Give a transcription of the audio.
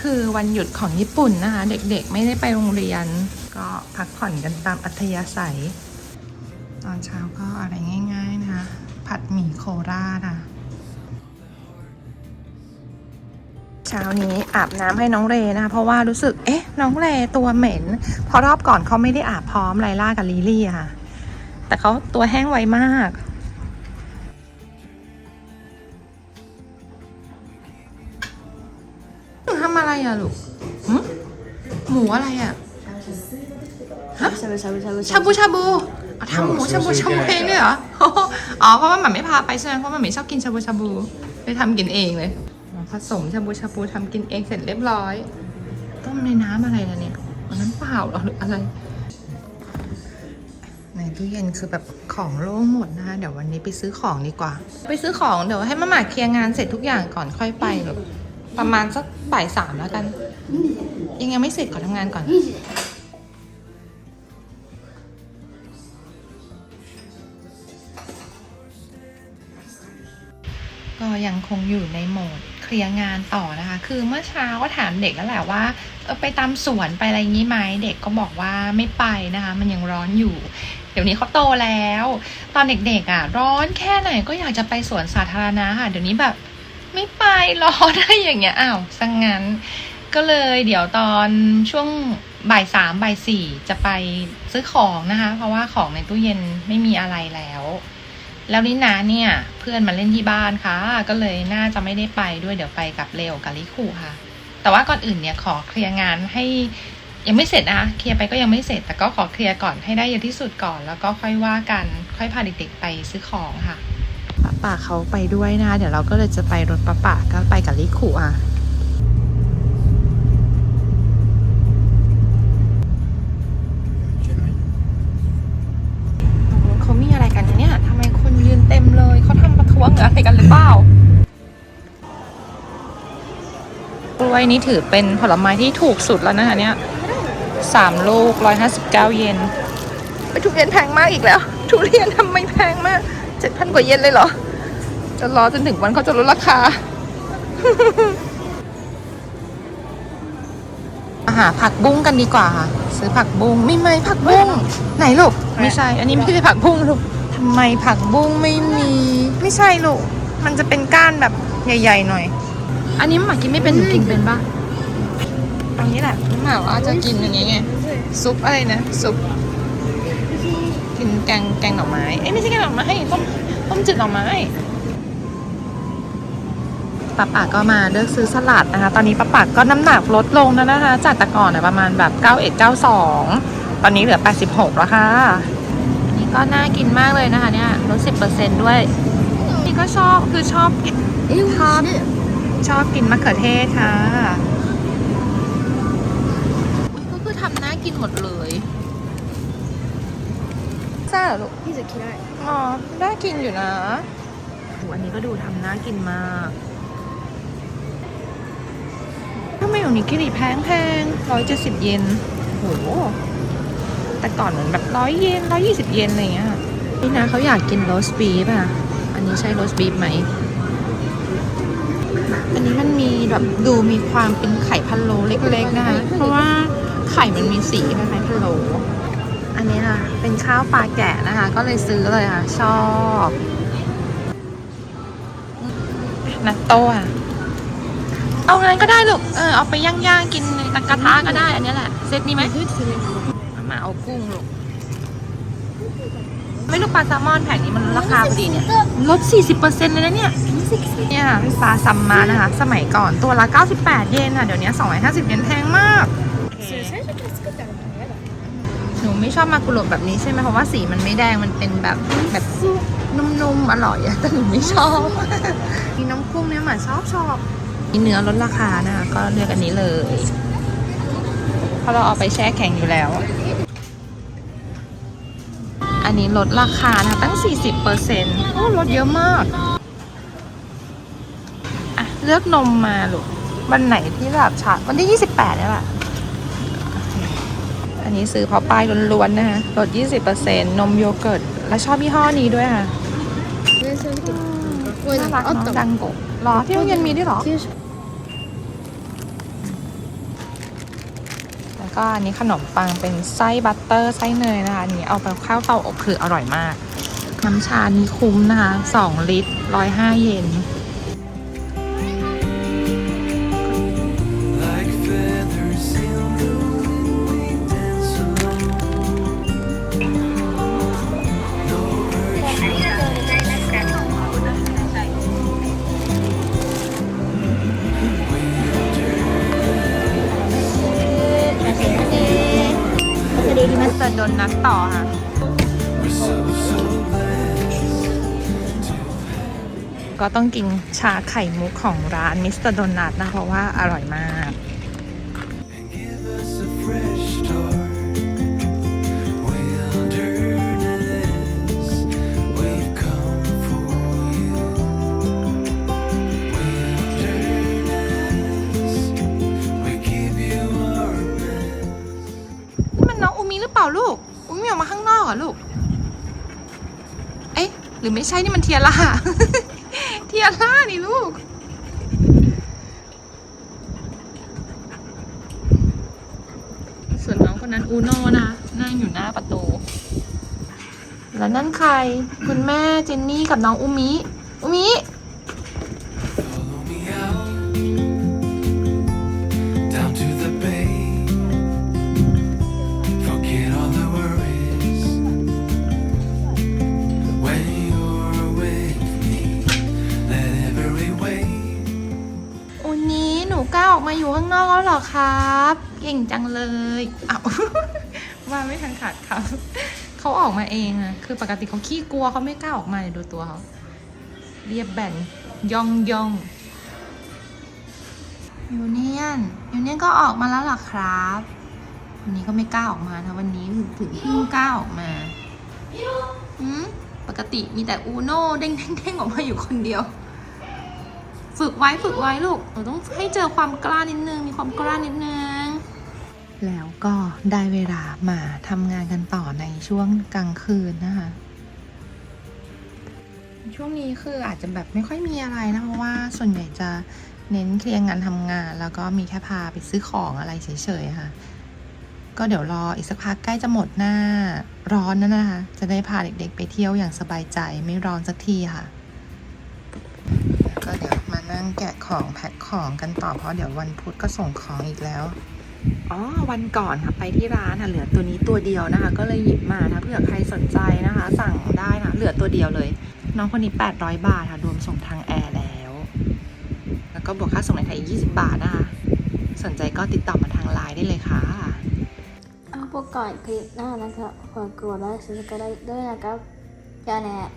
คือวันหยุดของญี่ปุ่นนะคะ เด็กๆ ไม่ได้ไปโรงเรียน ก็พักผ่อนกันตามอัธยาศัย ตอนเช้าก็อะไรง่าย ๆนะคะ ผัดหมี่โคราชอะเช้านี้อาบน้ำให้น้องเรนะคะเพราะว่ารู้สึกเอ๊ะ น้องเรตัวเหม็นเพราะรอบก่อนเขาไม่ได้อาบพร้อมไลล่ากับลิลี่ค่ะ แต่เขาตัวแห้งไวมาก อะลูกหมูอะไรอะฮะ ชาบูชาบูทำหมูชาบูชาบูเองด้วยเหรอ อ๋อ เพราะว่าหมาไม่พาไปใช่ไหมเพราะหมันไม่ชอบกินชาบูชาบูไปทำกินเองเลยผสมชาบูชาบูทำกินเองเสร็จเรียบร้อย ต้มในน้ำอะไรละเนี่ยอ๋อน้ำเปล่าหรืออะไร ในตู้เย็นคือแบบของโล่งหมดนะคะ เดี๋ยววันนี้ไปซื้อของดีกว่า ไปซื้อของเดี๋ยวให้มาหมาเคลียร์งานเสร็จทุกอย่างก่อนค่อยไปประมาณสัก บ่ายสามแล้วกัน ยังยังไม่เสร็จขอทำงานก่อน ก็ยังคงอยู่ในโหมดเคลียร์งานต่อนะคะ คือเมื่อเช้าก็ถามเด็กแล้วแหละว่าไปตามสวนไปอะไรงนี้ไหมเด็กก็บอกว่าไม่ไปนะคะ มันยังร้อนอยู่เดี๋ยวนี้เขาโตแล้ว ตอนเด็กๆอะ ร้อนแค่ไหนก็อยากจะไปสวนสาธารณะค่ะ เดี๋ยวนี้แบบ ไม่ไปรอได้อย่างเงี้ยอ้าวสังงั้น ก็เลยเดี๋ยวตอนช่วงบ่ายสามบ่ายสี่จะไปซื้อของนะคะ เพราะว่าของในตู้เย็นไม่มีอะไรแล้ว แล้วลินาเนี่ย เพื่อนมาเล่นที่บ้านค่ะ ก็เลยน่าจะไม่ได้ไปด้วยเดี๋ยวไปกับเลวกับลิคูค่ะ แต่ว่าก่อนอื่นเนี่ยขอเคลียร์งานให้ยังไม่เสร็จนะเคลียร์ไปก็ยังไม่เสร็จ แต่ก็ขอเคลียร์ก่อนให้ได้เยอะที่สุดก่อน แล้วก็ค่อยว่ากัน ค่อยพาเด็กๆไปซื้อของค่ะ ป้าป่าเขาไปด้วยนะคะเดี๋ยวเราก็เลยจะไปรถป้าป่าก็ไปกับลิคูอะเขามีอะไรกันเนี่ยทำไมคนยืนเต็มเลย เขาทำประท้วงหรืออะไรกันหรือเปล่ากล้วยนี้ถือเป็นผลไม้ที่ถูกสุดแล้วนะคะเนี่ยสามลูกร้อยห้าสิบเก้าเยนไปทุเรียนแพงมากอีกแล้ว ทุเรียนทำไมแพงมากเจ็ดพันกว่าเยนเลยเหรอ จะรอจนถึงวันเขาจะลดราคา อาหาผักบุ้งกันดีกว่าค่ะ ซื้อผักบุ้งมีไหมผักบุ้งไหนลูกไม่ใช่ อันนี้ไม่ใช่ผักบุ้งลูกทำไมผักบุ้งไม่มี ไม่ใช่ลูกมันจะเป็นก้านแบบใหญ่ ๆ หน่อย อันนี้หมากินไม่เป็นหนูกินเป็นปะตรงนี้แหละหมาว่าจะกินอย่างนี้ไงซุปอะไรนะซุปกินแกงแกงหน่อไม้เอ้ยไม่ใช่แกงหน่อไม้ต้มต้มจืดหน่อไม้ ป้าปาก็มาเลือกซื้อสลัดนะคะ ตอนนี้ป้าปาก็น้ำหนักลดลงแล้วนะคะ จากแต่ก่อนประมาณแบบ91 92 ตอนนี้เหลือ 86 แล้วค่ะ นี่ก็น่ากินมากเลยนะคะเนี่ยลด10%ด้วย นี่ก็ชอบคือชอบกินชอบชอบกินมะเขือเทศค่ะก็คือทำน่ากินหมดเลยซ่าลูกพี่จะคิดได้อ๋อน่ากินอยู่นะอันนี้ก็ดูทำน่ากินมาก ไมของนิกิริแพงแพงร้อยเจ็ดสิบเยนโหแต่ก่อนเหมือนแบบร้อยเยนร้อยยี่สิบเยนอะไรเงี้ยนี่นะเขาอยากกินโรสบีฟอะ อันนี้ใช่โรสบีฟไหม อันนี้มันมีแบบดูมีความเป็นไข่พะโล้เล็กๆนะคะ เพราะว่าไข่มันมีสีคล้ายๆพะโล้อันนี้ค่ะ เป็นข้าวปลาแกะนะคะ ก็เลยซื้อเลยค่ะ ชอบนัตโต้อะ เอางั้นก็ได้ลูก เออเอาไปย่างย่างกินในกระทะก็ได้ อันนี้แหละ เซตนี้ไหมมาเอากุ้งลูก ไม่ลูกปลาแซลมอนแผงนี้มันราคาพอดีเนี่ย ลด 40%เลยนะเนี่ย เนี่ยปลาซัมมานะคะ สมัยก่อนตัวละ 98 เยนอะ เดี๋ยวนี้ 250 เยนแพงมาก หนูไม่ชอบมากุโบแบบนี้ใช่ไหมเพราะว่าสีมันไม่แดง มันเป็นแบบแบบนุ่มๆ อร่อยอะแต่หนูไม่ชอบ มีน้ำคุ้งเนี่ยหมาชอบชอบ นี่เนื้อลดราคานะก็เลือกอันนี้เลยเพราะเราเอาไปแช่แข็งอยู่แล้ว อันนี้ลดราคานะตั้ง 40%โอ้ลดเยอะมาก อะ เลือกนมมาลูกวันไหนที่แบบฉาวันที่ 28นี่ยแหละอันนี้ซื้อเพอป้ายล้วนๆนะฮะลด 20%นมโยเกิร์ต และชอบยี่ห้อนี้ด้วยค่ะน่ารักเนาะดังโกะหรอที่โรงเรียนมีด้วยหรอ ก็อันนี้ขนมปังเป็นไส้บัตเตอร์ไส้เนยนะคะอันนี้เอาไปข้าวเตาอบคืออร่อยมาก น้ำชานี้คุ้มนะคะ 2 ลิตร105 เยน ก็ต้องกินชาไข่มุกของร้านมิสเตอร์โดนัทนะเพราะว่าอร่อยมากมันน้องอุมิหรือเปล่าลูก อุมิออกมาข้างนอกเหรอลูก เอ๊ะ หรือไม่ใช่นี่มันเทียร่า เทียร่านี่ลูก ส่วนน้องคนนั้นอูโน่นะนั่งอยู่หน้าประตู แล้วนั่นใคร คุณแม่เจนนี่กับน้องอุมิ อุมิ มาอยู่ข้างนอกแล้วเหรอครับ เก่งจังเลยอ้าวว่าไม่ทันขาดครับ เขาออกมาเองอะคือปกติเขาขี้กลัวเขาไม่กล้าออกมาเนี่ยดูตัวเขาเรียบแบนย่องย่องยูเนียนยูเนียนก็ออกมาแล้วเหรอครับวันนี้ก็ไม่กล้าออกมานะวันนี้ถึงเพิ่งกล้าออกมาหืมปกติมีแต่อูโน่เด้งเด้งเด้งออกมาอยู่คนเดียว ฝึกไว้ฝึกไว้ลูกเราต้องให้เจอความกล้านิดนึง มีความกล้านิดนึง แล้วก็ได้เวลามาทำงานกันต่อในช่วงกลางคืนนะคะ ช่วงนี้คืออาจจะแบบไม่ค่อยมีอะไรนะเพราะว่าส่วนใหญ่จะเน้นเคลียร์งานทำงาน แล้วก็มีแค่พาไปซื้อของอะไรเฉยๆค่ะ ก็เดี๋ยวรออีกสักพักใกล้จะหมดหน้าร้อนแล้วนะคะ จะได้พาเด็กๆ ไปเที่ยวอย่างสบายใจไม่ร้อนสักทีค่ะก็เดี๋ยว นั่งแกะของแพ็คของกันต่อเพราะเดี๋ยววันพุธก็ส่งของอีกแล้ว อ๋อวันก่อนค่ะไปที่ร้านค่ะเหลือตัวนี้ตัวเดียวนะคะ ก็เลยหยิบมานะเผื่อใครสนใจนะคะ สั่งได้นะเหลือตัวเดียวเลย น้องคนนี้ 800 บาทค่ะรวมส่งทางแอร์แล้ว แล้วก็บวกค่าส่งในไทยอีก 20 บาทนะคะ สนใจก็ติดต่อมาทางไลน์ได้เลยค่ะเอาพวกก่อนคลิปหน้านะครับฝากกดไลค์ซับสไครต์ด้วยนะครับจาแนะ